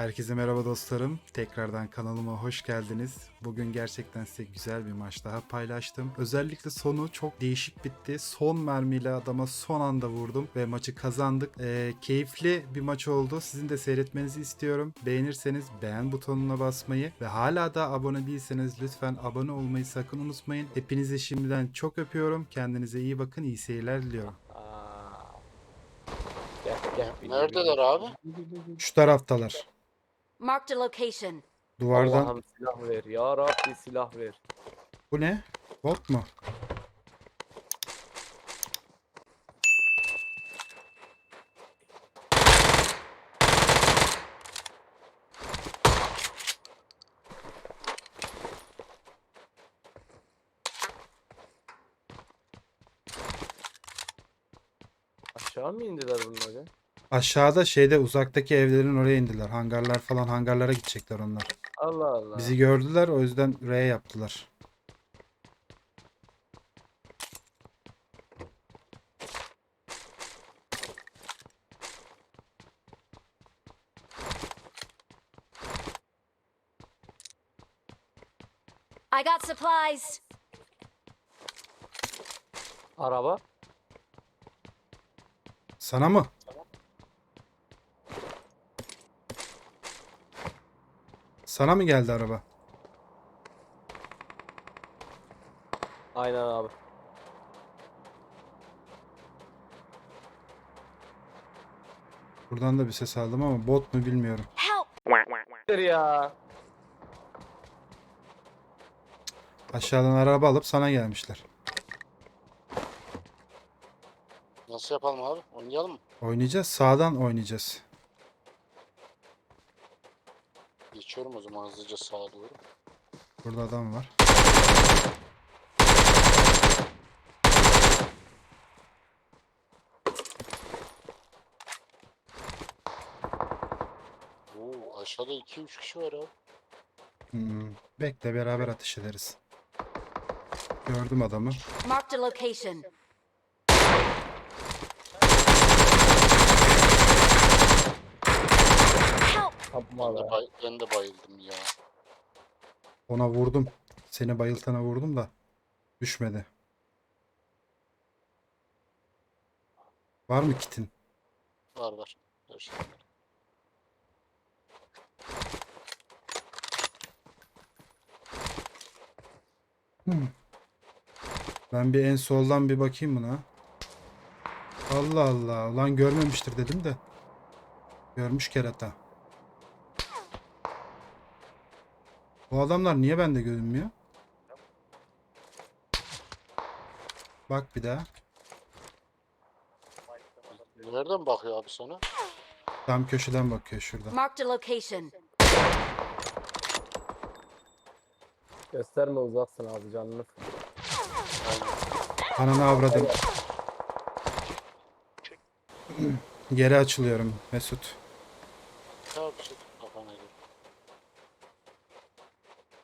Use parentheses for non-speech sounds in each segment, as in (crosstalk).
Herkese merhaba dostlarım. Tekrardan kanalıma hoş geldiniz. Bugün gerçekten size güzel bir maç daha paylaştım. Özellikle sonu çok değişik bitti. Son mermiyle adama son anda vurdum ve maçı kazandık. Ee, keyifli bir maç oldu. Sizin de seyretmenizi istiyorum. Beğenirseniz beğen butonuna basmayı ve hala da abone değilseniz lütfen abone olmayı sakın unutmayın. Hepinizi şimdiden çok öpüyorum. Kendinize iyi bakın. İyi seyirler diliyorum. Gel. Neredeler abi? Şu taraftalar. Marked a location. Duvardan. Allah'ım silah ver. Ya Rabbi silah ver. Bu ne? Bot mu? Aşağı mı indiler bunlar ya? Aşağıda şeyde uzaktaki evlerin oraya indiler. Hangarlar falan hangarlara gidecekler onlar. Allah Allah. Bizi gördüler o yüzden R yaptılar. I got supplies. Araba. Sana mı? Sana mı geldi araba? Aynen abi. Buradan da bir ses aldım ama bot mu bilmiyorum. Help! Dur ya. Aşağıdan araba alıp sana gelmişler. Nasıl yapalım abi? Oynayalım mı? Oynayacağız. Sağdan oynayacağız. Geçiyorum o zaman hızlıca sağa doğru. Burada adam var. Oo, aşağıda 2-3 kişi var abi. Hmm. Bekle beraber ateş ederiz. Gördüm adamı. Marked a location. Help! Yapma Ben be. de, bay- ben de bayıldım ya. Ona vurdum. Seni bayıltana vurdum da düşmedi. Var mı kitin? Var var. Her şey var. Hmm. Ben bir en soldan bir bakayım buna. Allah Allah. Ulan görmemiştir dedim de. Görmüş kerata. Bu adamlar niye bende görünmüyor? Bak bir daha. Nereden bakıyor abi sana? Tam köşeden bakıyor şurada. Marked a location. Gösterme uzaksın abi canını. Ananı avradım. (clears throat) Geri açılıyorum Mesut. Tabii bir şey kafana göre.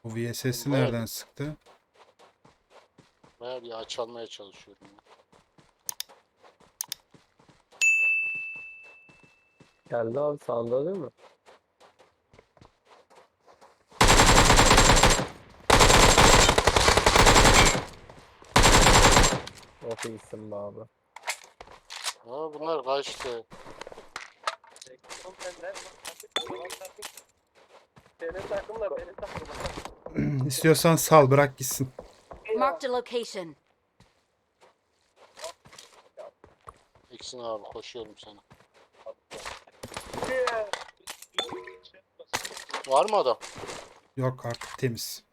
Bu VSS'i nereden sıktı? Baya bir aç almaya çalışıyorum. ya. Geldi abi sağında değil mi? Çok iyisin be abi. Aa, bunlar kaçtı. İstiyorsan sal bırak gitsin. Marked a location. İkisini abi koşuyorum sana. Var mı adam? Yok artık temiz.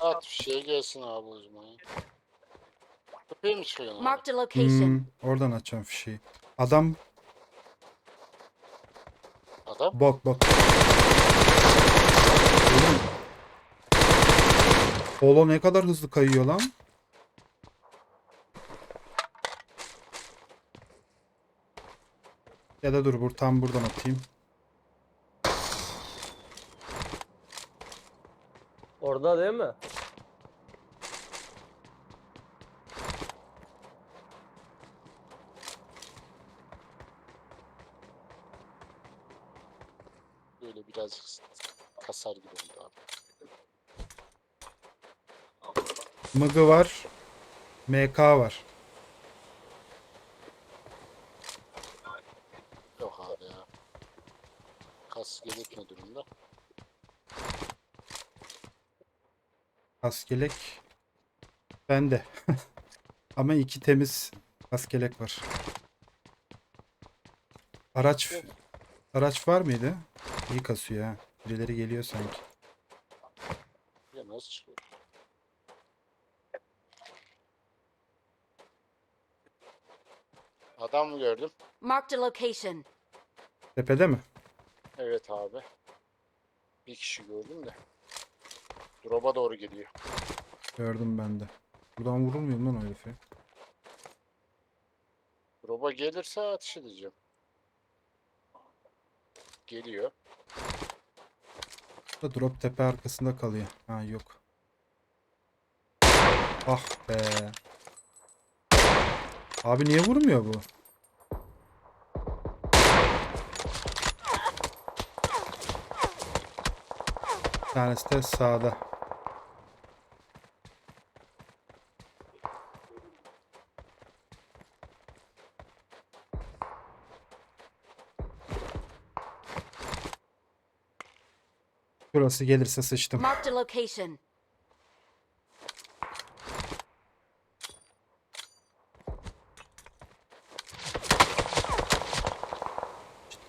At şey gelsin abi o zaman. ya. Mi çıkıyorsun abi? Marked a location. Hmm, oradan açacağım fişeği. Adam Adam? bot bot. Oğlum. Polo ne kadar hızlı kayıyor lan. Ya da dur bur tam buradan atayım. Orada değil mi? öyle birazcık kasar gibi oldu abi. Mıgı var. MK var. Yok abi ya. Kas gelip ne durumda? Kaskelek. Bende. (laughs) Ama iki temiz kaskelek var. Araç araç var mıydı? İyi kasıyor ha. Birileri geliyor sanki. Ya nasıl çıkıyor? Adam mı gördüm? Marked a location. Tepede mi? Evet abi. Bir kişi gördüm de. Drop'a doğru geliyor. Gördüm ben de. Buradan vurur muyum lan o herife? Drop'a gelirse ateş edeceğim. Geliyor. Da drop tepe arkasında kalıyor. Ha yok. Ah be. Abi niye vurmuyor bu? Bir tanesi de sağda. Burası gelirse sıçtım.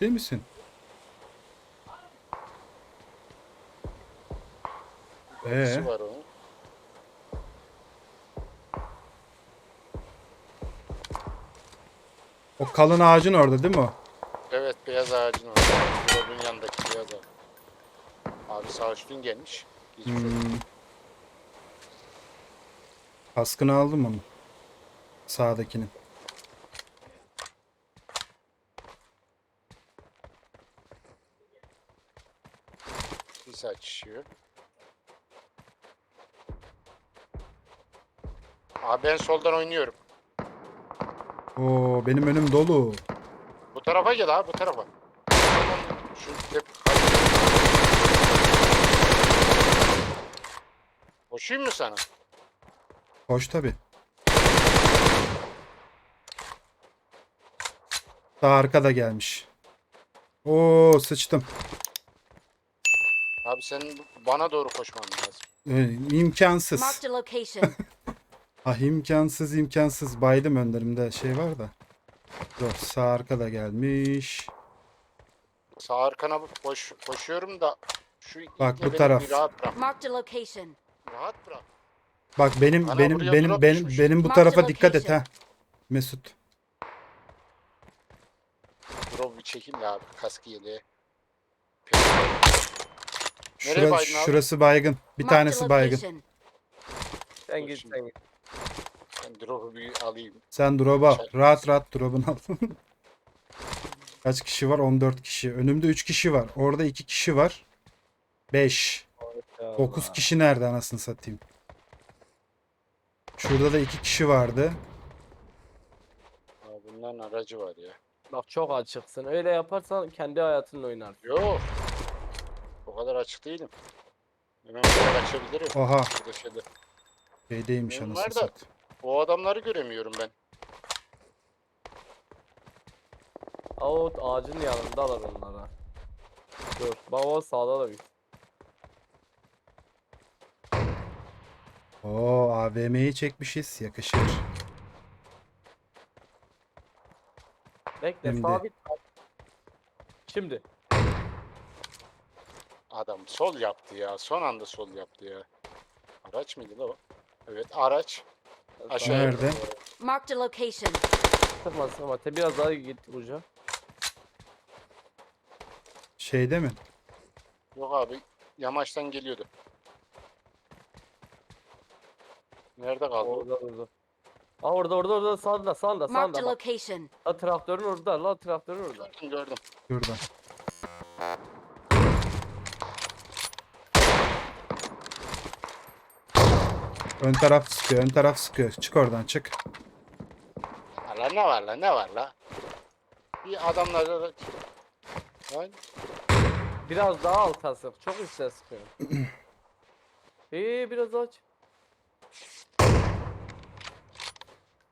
Ciddi misin? Ee? var onun. O kalın ağacın orada değil mi o? Evet beyaz ağacın orada. Drop'un yanındaki beyaz ağaç. Abi sağ üstün gelmiş. Geçmiş. Hmm. Kaskını aldım onu. Sağdakinin. Açışıyor. Abi ben soldan oynuyorum. Oo benim önüm dolu. Bu tarafa gel abi bu tarafa. Şu tep Koşayım mı sana? Hoş tabi. Daha arkada gelmiş. Oo sıçtım. Abi senin bana doğru koşman lazım. Ee, imkansız. Marked a location. (laughs) Ah imkansız imkansız. Baydım önlerimde şey var da. Dur sağ arkada gelmiş. Sağ arkana koş, koşuyorum da şu Bak, iple bu beni taraf. bir rahat bırak. Marked a location. Rahat bırak. Bak benim Ana benim buraya benim drop benim düşmüş. benim bu Mark the tarafa dikkat et location. ha. Mesut. Drop bir çekil de abi kaskı yeleğe. Şura- baydın abi? şurası baygın. Bir tanesi baygın. Sen Dur git sen git. Ben drop'u bir alayım. Sen drop'u al. Rahat rahat drop'unu al. (laughs) Kaç kişi var? 14 kişi. Önümde 3 kişi var. Orada 2 kişi var. 5. 9 Allah. kişi nerede anasını satayım. Şurada da 2 kişi vardı. Abi bunların aracı var ya. Bak çok açıksın. Öyle yaparsan kendi hayatınla oynarsın. Yok. O kadar açık değilim. Hemen buraya kaçabilirim. Oha. Şurada şeyde. Şeydeymiş Benim anasını var da- satayım. O adamları göremiyorum ben. Aa, o ağacın yanındalar onlara. Dur. Bak o sağda da bir. Oo AVM'yi çekmişiz. Yakışır. Bekle Şimdi. sabit. Şimdi. Adam sol yaptı ya. Son anda sol yaptı ya. Araç mıydı la o? Evet araç. Aşağı Nerede? Marked a location. Sıkma sıkma. Te biraz daha git uca. Şeyde mi? Yok abi. Yamaçtan geliyordu. Nerede kaldı? o? Orada orada. Aa orada orada orada sağda sağda Marked a sağda. Bak. location. La traktörün orada. La traktörün orada. Gördüm gördüm. Şurada. Ön taraf sıkıyor. Ön taraf sıkıyor. Çık oradan çık. Hala ne var la ne var la? Bir adamlar da... Lan. Biraz daha alta sık. Çok üstte sıkıyorum. (clears throat) İyi biraz aç.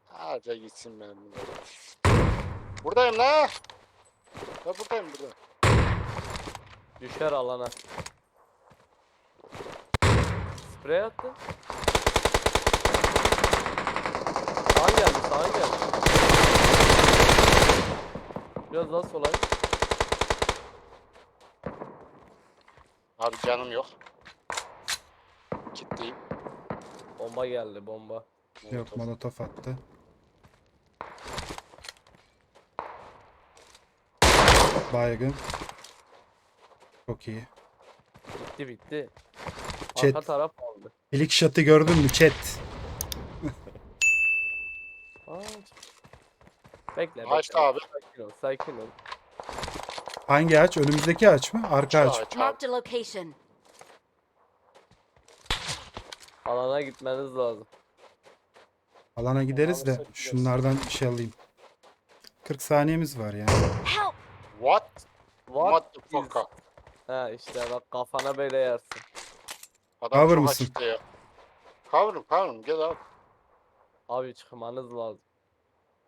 Harca gitsin benim. Buradayım la. Ya buradayım burada. Düşer alana. Sprey attı. Geldi, sağın geldi. Biraz daha sola. Abi canım yok. Kitleyim. Bomba geldi, bomba. Yok molotof attı. Baygın. Çok iyi. Bitti bitti. Chat. Arka taraf aldı. İlk shot'ı gördün mü chat? Aç. Bekle, Açtı bekle. abi. Sakin ol, sakin ol. Hangi ağaç? Önümüzdeki ağaç mı? Arka ağaç. Aç abi. Marked a location. Alana gitmeniz lazım. Alana gideriz de Alırsak şunlardan bir şey alayım. 40 saniyemiz var yani. Help! What? What What the fuck? Ha işte bak kafana böyle yersin. Adam Cover çok mısın? açıkta ya. Cover'ım cover'ım gel abi. Abi çıkmanız lazım.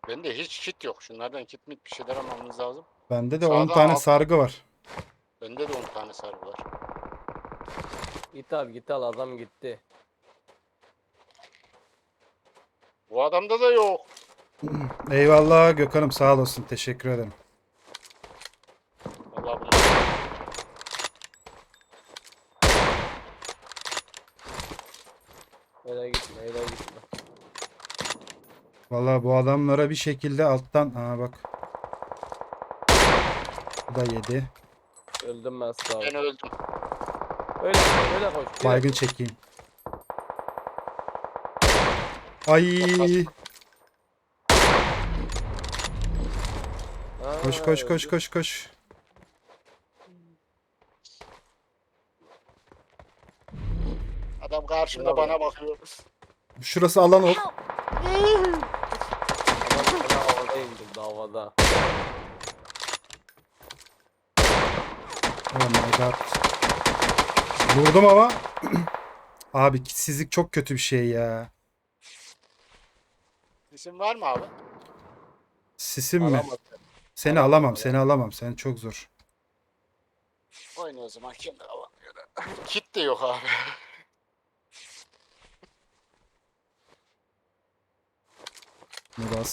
Bende hiç kit yok. Şunlardan kit mit bir şeyler almamız lazım. Bende de 10 Sağda tane alt- sargı var. Bende de 10 tane sarı var. Git al git al adam gitti. Bu adamda da yok. (clears throat) Eyvallah Gökhan'ım sağ olasın. Teşekkür ederim. Vallahi bunu Öyle gitme öyle gitme. Vallahi bu adamlara bir şekilde alttan... Aa bak. Bu da yedi. Öldüm ben sağ ol. ben öldüm. Öyle öyle koş. Baygın çekeyim. Ay koş koş koş koş koş. Adam karşımda Bravo. bana bakıyor. Şurası alan ol. Help! Adam sana havada indirdi havada. Oh my god. Vurdum ama. (clears throat) Abi kitsizlik çok kötü bir şey ya. İsim var mı abi? Sisim mi? Seni alamam, seni alamam. Sen çok zor. Oyna o zaman kendi alamıyor. (laughs) Kit de yok abi. Bunu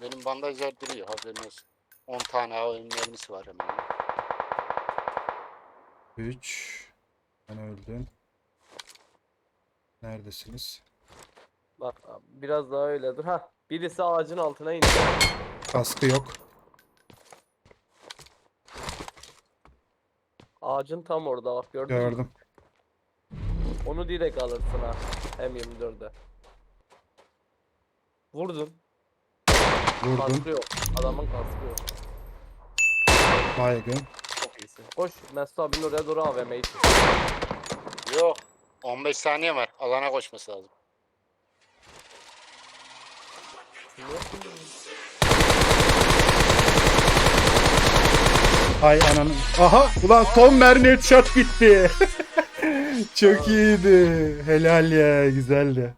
Benim bandajlar duruyor haberin olsun. 10 tane AVM mermisi var hemen. 3. Ben öldüm. Neredesiniz? Bak abi, biraz daha öyle dur. Ha birisi ağacın altına indi. Kaskı yok. Ağacın tam orada bak gördün mü? Gördüm. Onu direkt alırsın ha. M24'de. Vurdun. Vurdum. Kaskı yok. Adamın kaskı yok. Baygın. Çok iyisin. Koş Mesut abinin oraya doğru AVM'yi çek. Yok. 15 saniye var. Alana koşması lazım. Ay ananın. Aha ulan son mermi headshot gitti. (laughs) Çok iyiydi. Helal ya güzeldi.